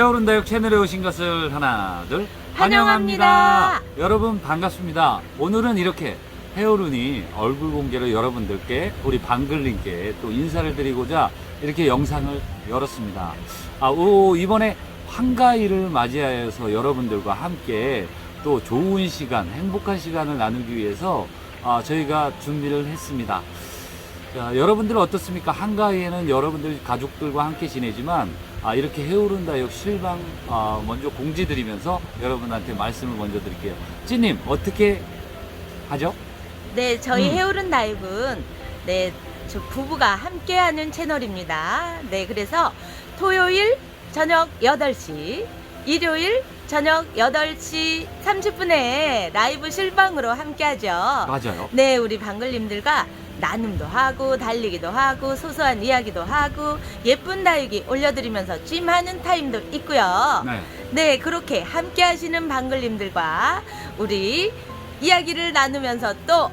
헤어른 다육 채널에 오신 것을 하나 둘 환영합니다. 여러분 반갑습니다. 오늘은 이렇게 헤어룬이 얼굴 공개로 여러분들께 우리 방글님께 또 인사를 드리고자 이렇게 영상을 열었습니다. 아, 오, 이번에 한가위를 맞이하여서 여러분들과 함께 또 좋은 시간, 행복한 시간을 나누기 위해서 아, 저희가 준비를 했습니다. 자, 여러분들 어떻습니까? 한가위에는 여러분들 가족들과 함께 지내지만 아, 이렇게 해오른 다육 실방 아, 먼저 공지 드리면서 여러분한테 말씀을 먼저 드릴게요. 찌님 어떻게 하죠? 네, 저희 음. 해오른 다육은 네, 저 부부가 함께하는 채널입니다. 네, 그래서 토요일 저녁 8시, 일요일 저녁 8시 30분에 라이브 실방으로 함께하죠. 맞아요. 네, 우리 방글님들과 나눔도 하고 달리기도 하고 소소한 이야기도 하고 예쁜 다육이 올려드리면서 찜하는 타임도 있고요. 네. 네, 그렇게 함께 하시는 방글님들과 우리 이야기를 나누면서 또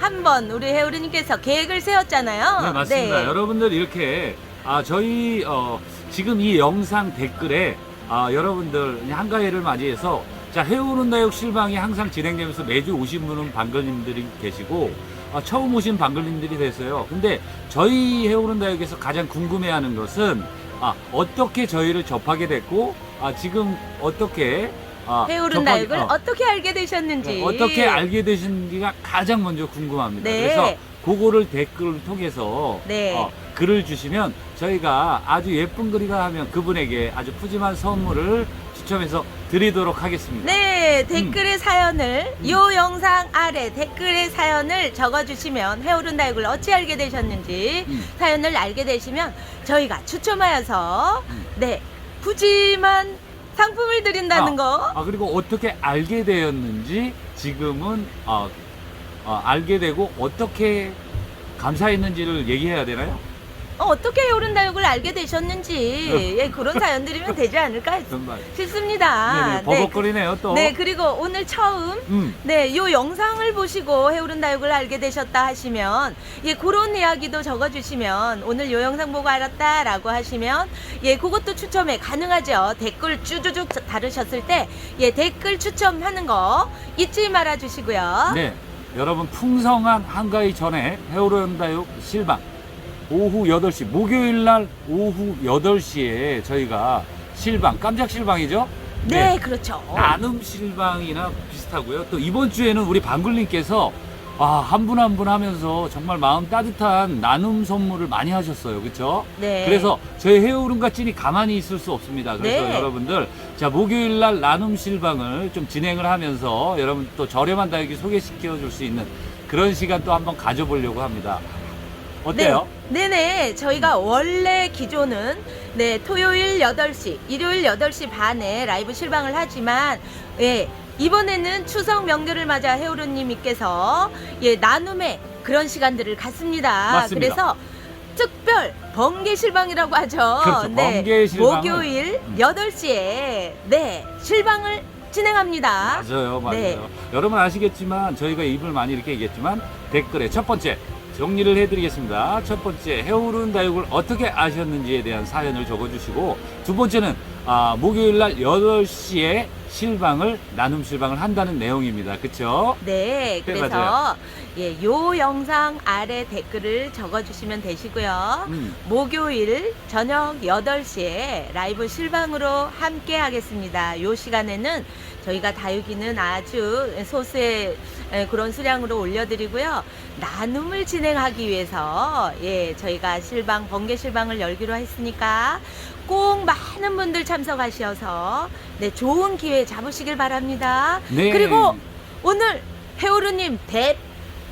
한 번 우리 해오르님께서 계획을 세웠잖아요. 네, 맞습니다. 여러분들 이렇게 아, 저희 어, 지금 이 영상 댓글에 아, 여러분들 한가위를 맞이해서 자 해오는 다육 실방이 항상 진행되면서 매주 오신 분은 방글님들이 계시고 아, 처음 오신 방글님들이 됐어요. 근데 저희 해오는 다육에서 가장 궁금해하는 것은 아, 어떻게 저희를 접하게 됐고 아, 지금 어떻게 아, 해오른 어, 어. 떻게 알게 되셨는지. 네, 어떻게 알게 되신지가 가장 먼저 궁금합니다. 네. 그래서 그거를 댓글을 통해서 네. 어, 글을 주시면 저희가 아주 예쁜 글이라 하면 그분에게 아주 푸짐한 선물을 추첨해서 드리도록 하겠습니다. 네, 댓글의 사연을 음. 요 영상 아래 댓글의 사연을 적어주시면 해오른 다육을 어찌 알게 되셨는지 음. 사연을 알게 되시면 저희가 추첨하여서 음. 네 푸짐한 상품을 드린다는 아, 거. 아, 그리고 어떻게 알게 되었는지 지금은 어, 어, 알게 되고 어떻게 감사했는지를 얘기해야 되나요? 어, 떻게 해오른 다육을 알게 되셨는지 예, 그런 사연 드리면 되지 않을까 정말 싶습니다. 네네, 버벅거리네요 또. 네, 그리고 오늘 처음 음. 네, 요 영상을 보시고 해오른 다육을 알게 되셨다 하시면 예, 그런 이야기도 적어 주시면 오늘 요 영상 보고 알았다라고 하시면 예, 그것도 추첨에 가능하죠. 댓글 쭈쭈쭉 다루셨을 때 예, 댓글 추첨하는 거 잊지 말아 주시고요. 네, 여러분 풍성한 한가위 전에 해오른 다육 실방 오후 8시 목요일 날 오후 8시에 저희가 실방 깜짝 실방이죠? 네, 그렇죠. 나눔 실방이나 비슷하고요. 또 이번 주에는 우리 방글님께서 아, 한 분 한 분 하면서 정말 마음 따뜻한 나눔 선물을 많이 하셨어요. 그렇죠? 네. 그래서 저희 해오름과 찐이 가만히 있을 수 없습니다. 그래서 네. 여러분들 자 목요일 날 나눔 실방을 좀 진행을 하면서 여러분 또 저렴한 다육이 소개시켜 줄 수 있는 그런 시간 또 한번 가져보려고 합니다. 어때요? 네, 네네. 저희가 원래 기존은 네, 토요일 8시, 일요일 8시 반에 라이브 실방을 하지만 예, 이번에는 추석 명절을 맞아 해오르님께서 예, 나눔의 그런 시간들을 갖습니다. 맞습니다. 그래서 특별 번개 실방이라고 하죠. 그렇죠. 네, 번개 목요일 음. 8시에 네, 실방을 진행합니다. 맞아요, 맞아요. 네. 여러분 아시겠지만 저희가 입을 많이 이렇게 얘기했지만 댓글에 첫 번째 정리를 해드리겠습니다. 첫 번째 해오른 다육을 어떻게 아셨는지에 대한 사연을 적어주시고 두 번째는 아, 목요일 날 8시에 실방을 나눔 실방을 한다는 내용입니다. 그렇죠? 네, 네, 그래서 맞아요. 예, 요 영상 아래 댓글을 적어 주시면 되시고요. 음. 목요일 저녁 8시에 라이브 실방으로 함께 하겠습니다. 요 시간에는 저희가 다육이는 아주 소수의 에, 그런 수량으로 올려드리고요. 나눔을 진행하기 위해서 예, 저희가 실방, 번개 실방을 열기로 했으니까 꼭 많은 분들 참석하셔서 네, 좋은 기회 잡으시길 바랍니다. 네. 그리고 오늘 해오르님 대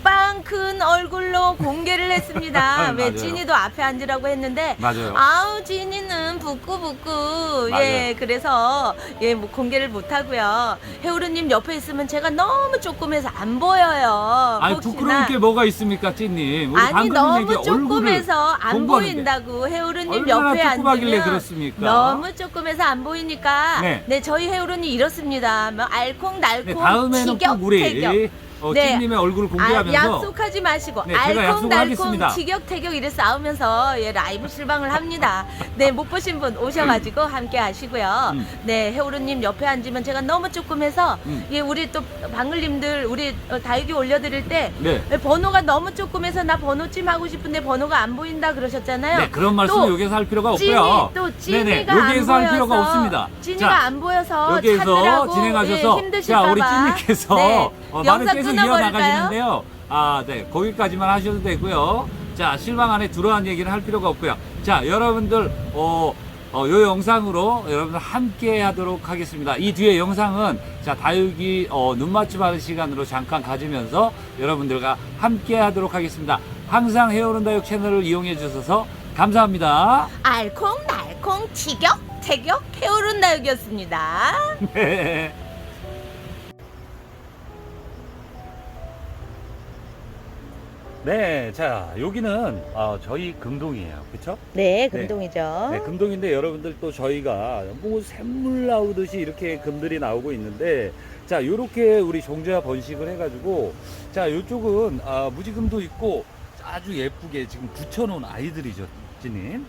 빵 큰 얼굴로 공개를 했습니다. 왜 맞아요. 찐이도 앞에 앉으라고 했는데 맞아요. 아우 찐이는 부끄부끄 맞아요. 예 그래서 예 뭐 공개를 못 하고요 해오르님 옆에 있으면 제가 너무 조금해서 안 보여요 아니 혹시나. 부끄러울 게 뭐가 있습니까, 찐님? 우리 아니 너무 조금해서 안 공부하는데. 보인다고 얼마나 옆에 앉으면 그렇습니까? 너무 조금해서 안 보이니까 네. 네, 저희 해오르님 이렇습니다 뭐 알콩달콩 네, 다음에는 꼭 우리 티격태격. 어, 네. 찐님의 얼굴을 아, 공개하면서 약속하지 마시고 네, 제가 알콩달콩 약속하겠습니다. 티격태격 이래 싸우면서 예, 라이브 실방을 합니다. 네, 못 보신 분 오셔가지고 함께 하시고요. 음. 네, 해오루님 옆에 앉으면 제가 너무 조금해서 음. 예, 우리 또 방글님들 우리 어, 다육이 올려드릴 때 네. 예, 번호가 너무 조금해서 나 번호 찜 하고 싶은데 번호가 안 보인다 그러셨잖아요. 네, 그런 말씀 또 여기서 할 필요가 찐이 없고요. 또 네네, 찐이가 안 여기에서 할 보여서 필요가 없습니다. 찐이가 자, 안 보여서 여기에서 찾느라고 진행하셔서 예, 힘드실까 자 우리 봐. 찐님께서 네, 어, 영상 계속? 이어나가시는데요. 아, 네, 거기까지만 하셔도 되고요. 자, 실방 안에 들어간 얘기는 할 필요가 없고요. 자, 여러분들 어, 어, 요 영상으로 여러분들 함께 하도록 하겠습니다. 이 뒤에 영상은 자 다육이 어, 눈맞춤하는 시간으로 잠깐 가지면서 여러분들과 함께 하도록 하겠습니다. 항상 해오는 다육 채널을 이용해 주셔서 감사합니다. 알콩달콩 티격태격 해오른 다육이었습니다. 네. 네, 자 여기는 어, 저희 금동이에요, 그렇죠? 네, 금동이죠. 네, 금동인데 여러분들 또 저희가 뭐 샘물 나오듯이 이렇게 금들이 나오고 있는데 자 요렇게 우리 종자 번식을 해가지고 자 요쪽은 아, 무지금도 있고 아주 예쁘게 지금 붙여놓은 아이들이죠, 찌님.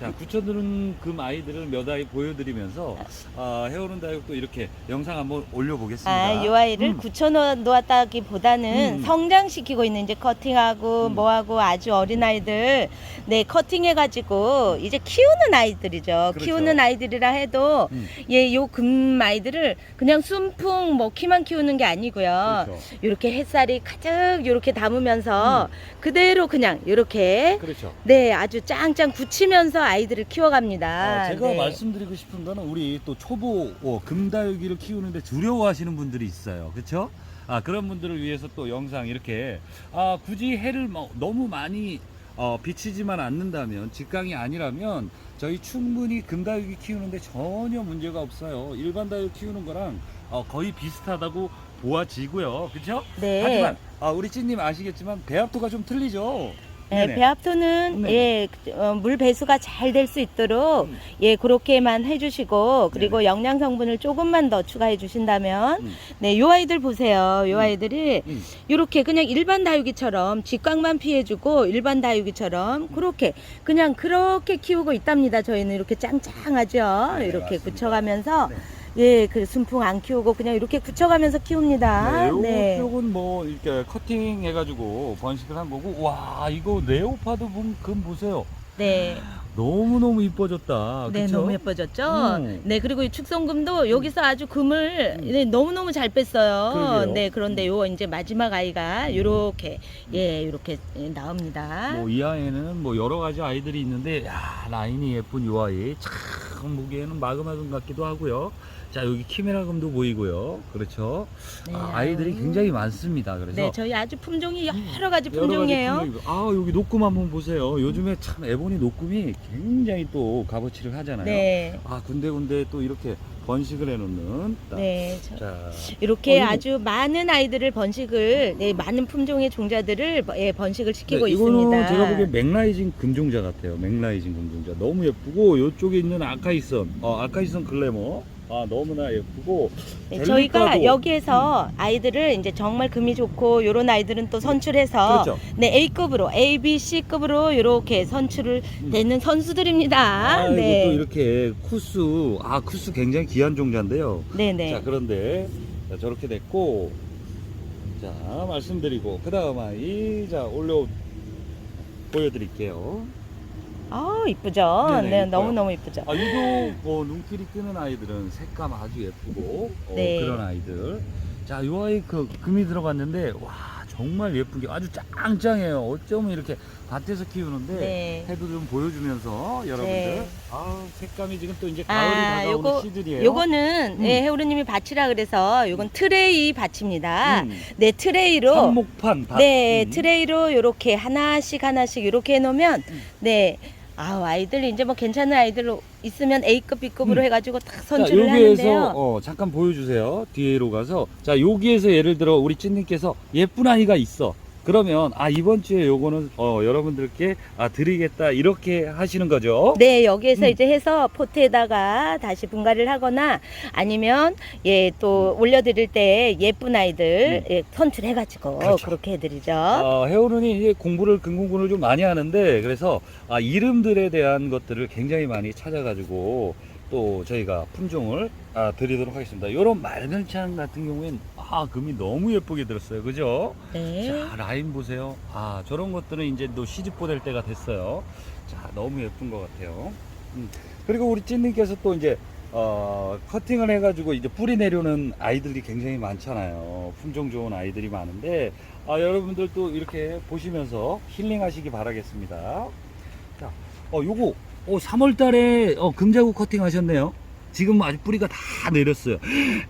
자 붙여놓은 금 아이들을 몇 아이 보여드리면서 아, 해오는 다육도 이렇게 영상 한번 올려보겠습니다. 아, 요 아이를 음. 굳혀 놓았다기보다는 음. 성장시키고 있는 이제 커팅하고 음. 뭐하고 아주 어린 아이들 네 커팅해가지고 이제 키우는 아이들이죠. 그렇죠. 키우는 아이들이라 해도 음, 예, 요금 아이들을 그냥 순풍 뭐 키만 키우는 게 아니고요. 그렇죠. 이렇게 햇살이 가득 이렇게 담으면서 그대로 그냥 이렇게 그렇죠. 네 아주 짱짱 굳히면서 아이들을 키워갑니다. 아, 제가 네. 말씀드리고 싶은 거는 우리 또 초보 어, 금다육이를 키우는데 두려워하시는 분들이 있어요. 그렇죠? 아, 그런 분들을 위해서 또 영상 이렇게 아, 굳이 해를 뭐 너무 많이 어, 비치지만 않는다면 직강이 아니라면 저희 충분히 금다육이 키우는데 전혀 문제가 없어요. 일반 다육 키우는 거랑 어, 거의 비슷하다고 보아지고요. 그렇죠? 네. 하지만 아, 우리 찐님 아시겠지만 배합도가 좀 틀리죠. 네, 네네. 배합토는 네. 예, 어, 물 배수가 잘 될 수 있도록 음. 예, 그렇게만 해 주시고 그리고 네네. 영양 성분을 조금만 더 추가해 주신다면 음. 네, 요 아이들 보세요. 요 음. 아이들이 음. 이렇게 그냥 일반 다육이처럼 직광만 피해 주고 일반 다육이처럼 그렇게 그냥 그렇게 키우고 있답니다. 저희는 이렇게 짱짱하죠. 네, 이렇게 맞습니다. 굳혀 가면서 네. 예, 그 순풍 안 키우고 그냥 이렇게 굳혀가면서 키웁니다. 네, 요쪽은 뭐 이렇게 커팅 해가지고 번식을 한 거고 와 이거 레오파드 분- 금 보세요 네. 너무 너무 이뻐졌다 네, 그쵸? 너무 예뻐졌죠? 음. 네, 그리고 이 축성금도 여기서 아주 금을 음. 네, 너무너무 잘 뺐어요. 그러게요. 음. 네, 그런데 요 이제 마지막 아이가 요렇게, 예, 요렇게 예, 나옵니다. 뭐 이 아이에는 뭐 여러 가지 아이들이 있는데 야 라인이 예쁜 요 아이 참 보기에는 마그마금 같기도 하고요 자 여기 키메라 금도 보이고요 그렇죠 네, 아, 아이들이 아유. 굉장히 많습니다 그래서 네, 저희 아주 품종이 여러 가지 여러 가지 품종이에요. 품종이고. 아 여기 녹금 한번 보세요 요즘에 참 에보니 녹금이 굉장히 또 값어치를 하잖아요 네, 아 군데군데 또 이렇게 번식을 해놓는 딱. 네. 저- 자 이렇게 어, 이거- 아주 많은 아이들을 번식을, 네, 많은 품종의 종자들을 예, 번식을 시키고 네, 이거는 있습니다. 제가 보기엔 맥라이징 금종자 같아요 맥라이징 금종자 너무 예쁘고 이쪽에 있는 아카이선 어 아카이선 글래머 아 너무나 예쁘고 네, 저희가 여기에서 아이들을 이제 정말 금이 좋고 요런 아이들은 또 선출해서 그렇죠 네, A급으로, A, B, C급으로 이렇게 선출을 음. 되는 선수들입니다. 아 이거 또 네. 이렇게 쿠스 아 쿠스 굉장히 귀한 종자인데요 네네. 자 그런데 자, 저렇게 됐고 자 말씀드리고 그 다음 아이 자 올려 보여드릴게요 아, 이쁘죠? 네네, 네, 이뻐요. 너무 너무 이쁘죠? 아 유독 뭐 눈길이 끄는 아이들은 색감 아주 예쁘고 어, 네. 그런 아이들 자 요 아이 그 금이 들어갔는데 와 정말 예쁜 게 아주 짱짱해요 어쩌면 이렇게 밭에서 키우는데 네. 해도 좀 보여주면서 여러분들 네. 아 색감이 지금 또 이제 가을이 아, 다가오는 요거- 시들이에요 요거는 음. 네, 해오르님이 밭이라 그래서 요건 트레이 밭입니다. 음. 네, 트레이로 한목판 밭 네, 음. 트레이로 요렇게 하나씩 하나씩 요렇게 해놓으면 음. 네. 아, 아이들 이제 뭐 괜찮은 아이들 있으면 A급, B급으로 음. 해가지고 딱 자, 선출을 여기에서 하는데요. 어, 잠깐 보여주세요. 뒤로 가서 자 여기에서 예를 들어 우리 찐님께서 예쁜 아이가 있어. 그러면 아 이번 주에 요거는 어, 여러분들께 아 드리겠다 이렇게 하시는 거죠? 네, 여기에서 음. 이제 해서 포트에다가 다시 분갈이를 하거나 아니면 예, 또 올려드릴 때 예쁜 아이들 음. 예, 선출해가지고 그렇죠. 그렇게 해드리죠. 어, 해오른이 이제 공부를 근공부를 좀 많이 하는데 그래서 아, 이름들에 대한 것들을 굉장히 많이 찾아가지고 또 저희가 품종을 아, 드리도록 하겠습니다. 이런 맑은 창 같은 경우엔 아 금이 너무 예쁘게 들었어요, 그죠? 네. 자 라인 보세요. 아 저런 것들은 이제 또 시집 보낼 때가 됐어요. 자 너무 예쁜 것 같아요. 음, 그리고 우리 찐님께서 또 이제 어, 커팅을 해가지고 이제 뿌리 내려오는 아이들이 굉장히 많잖아요. 품종 좋은 아이들이 많은데 아, 여러분들 또 이렇게 보시면서 힐링하시기 바라겠습니다. 자, 어 요거 어 3월달에 어, 금자구 커팅 하셨네요. 지금 아직 뿌리가 다 내렸어요.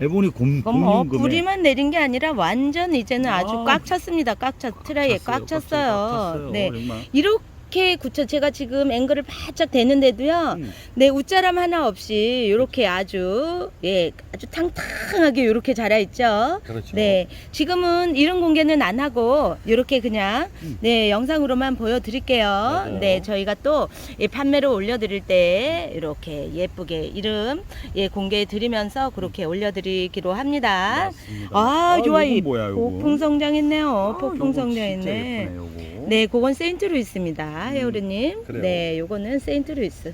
에보니 곰 어, 뿌리만 내린 게 아니라 완전 이제는 아주 아. 꽉 찼습니다. 꽉 찼, 트라이에 꽉 찼어요. 네. 정말. 이렇게 굳혀 제가 지금 앵글을 바짝 대는데도요. 음. 네, 웃자람 하나 없이 이렇게 아주 예, 아주 탕탕하게 이렇게 자라 있죠. 그렇죠. 네, 지금은 이런 공개는 안 하고 이렇게 그냥 음. 네 영상으로만 보여 드릴게요. 맞아요. 네, 저희가 또이 판매를 올려 드릴 때 이렇게 예쁘게 이름 예 공개해 드리면서 그렇게 올려 드리기로 합니다. 맞습니다. 아, 좋아 이건 이 뭐야, 요거? 폭풍 성장했네요. 아, 폭풍 요거 진짜 성장했네. 예쁘네, 요거. 네, 그건 세인트루이스입니다, 헤어르님. 그래요. 네, 요거는 세인트루이스.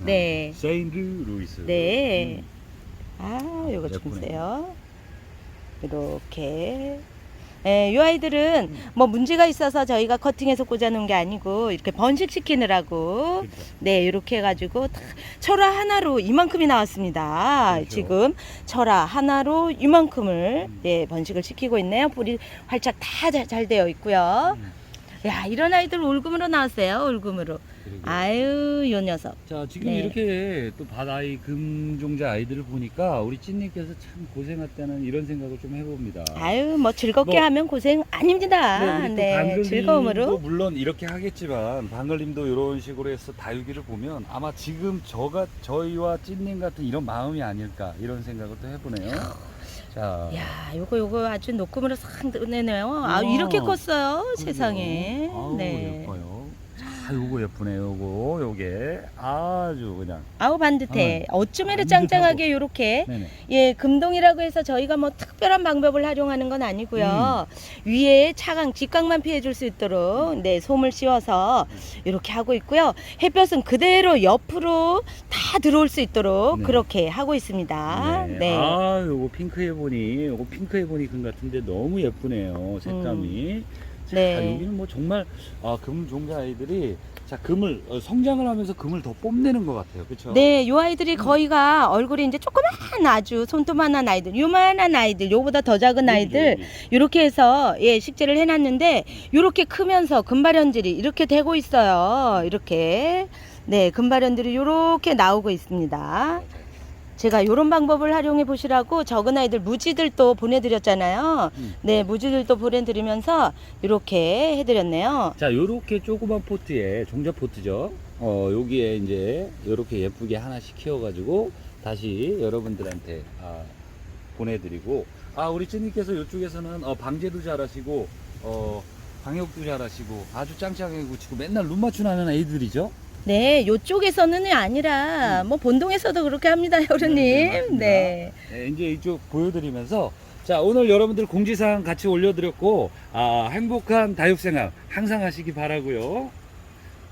아, 네. 세인트 루이스. 네. 음. 아, 요거 좀 예쁘네. 보세요. 이렇게. 예, 이 아이들은 음. 뭐 문제가 있어서 저희가 커팅해서 꽂아놓은 게 아니고 이렇게 번식시키느라고 그렇죠. 네 이렇게 해가지고 다 철화 하나로 이만큼이 나왔습니다. 그렇죠. 지금 철화 하나로 이만큼을 음. 네 번식을 시키고 있네요. 뿌리 활짝 다 잘 되어 있고요. 음, 야 이런 아이들 올금으로 나왔어요. 올금으로. 그리고 아유 요 녀석. 자 지금 네. 이렇게 또 바다의 금종자 아이들을 보니까 우리 찐님께서 참 고생했다는 이런 생각을 좀 해봅니다. 아유 뭐 즐겁게 뭐- 하면 고생 아닙니다. 네, 방글님도 즐거움으로. 물론 이렇게 하겠지만 방글님도 이런 식으로 해서 다육이를 보면 아마 지금 저가 저희와 찐님 같은 이런 마음이 아닐까 이런 생각을 또 해보네요. 자, 야, 요거 요거 아주 녹음으로 싹 내네요. 아, 우와. 이렇게 컸어요. 세상에. 아우, 네. 예뻐요. 자, 요거 예쁘네요. 요거 요게 아주 그냥 아우 반듯해. 어쩜 이렇게 반듯하고. 짱짱하게 요렇게 네네. 예, 금동이라고 해서 저희가 뭐 특별한 방법을 활용하는 건 아니고요. 음. 위에 차강, 직광만 피해 줄 수 있도록 네, 솜을 씌워서 이렇게 하고 있고요. 햇볕은 그대로 옆으로 다 들어올 수 있도록 네. 그렇게 하고 있습니다. 네. 아, 요거 핑크 해보니, 요거 핑크 해보니 금 같은데 너무 예쁘네요. 색감이. 자, 네. 여기는 뭐 정말 아, 금 종자 아이들이 자 금을 어, 성장을 하면서 금을 더 뽐내는 것 같아요. 그렇죠? 네, 요 아이들이 거의가 얼굴이 이제 조그만 아주 손톱만한 아이들, 요만한 아이들, 요보다 더 작은 아이들 이렇게 해서 예 식재를 해놨는데 이렇게 크면서 금발현질이 이렇게 되고 있어요. 이렇게 네 금발현들이 이렇게 나오고 있습니다. 제가 이런 방법을 활용해 보시라고 적은 아이들 무지들 또 보내드렸잖아요. 음. 네 무지들도 보내드리면서 이렇게 해드렸네요. 자, 요렇게 조그만 포트에 종자 포트죠. 어, 여기에 이제 요렇게 예쁘게 하나씩 키워가지고 다시 여러분들한테 아, 보내드리고 아, 우리 찐님께서 이쪽에서는 어, 방제도 잘하시고 어, 방역도 잘하시고 아주 짱짱하게 구치고 맨날 눈 맞추는 아이들이죠. 네, 요쪽에서는 아니라 뭐 본동에서도 그렇게 합니다, 네, 여루님. 맞습니다. 네. 네, 이제 이쪽 보여드리면서 자 오늘 여러분들 공지사항 같이 올려드렸고 아, 행복한 다육생활 항상 하시기 바라고요.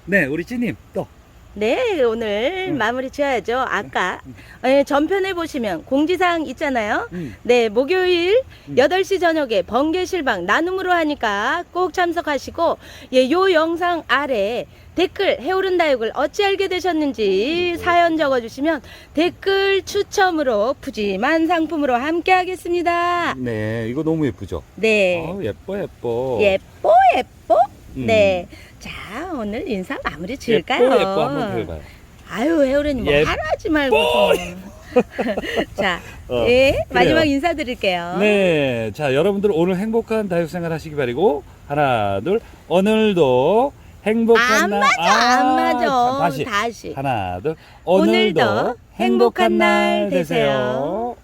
네 우리 찐님 또 네, 오늘 음. 마무리 지어야죠. 아까 예, 전편에 보시면 공지사항 있잖아요. 음, 네, 목요일 음. 8시 저녁에 번개 실방 나눔으로 하니까 꼭 참석하시고 예, 요 영상 아래 댓글 해오른 다육을 어찌 알게 되셨는지 음, 사연 적어 주시면 댓글 추첨으로 푸짐한 상품으로 함께 하겠습니다. 네 이거 너무 예쁘죠. 네. 아, 예뻐 예뻐. 예뻐 예뻐. 음. 네. 자, 오늘 인사 마무리 지을까요? 예뻐 예뻐 한번 더 해봐요. 아유, 해오르님 뭐 예뻐. 하라지 말고 좀. 자, 어, 예, 마지막 그래요. 인사드릴게요. 네, 자 여러분들 오늘 행복한 다육 생활 하시기 바라고 하나 둘 오늘도 행복한 안 날 맞아, 안 아, 맞아. 참, 다시 다시. 하나 둘 오늘도 행복한 날 되세요.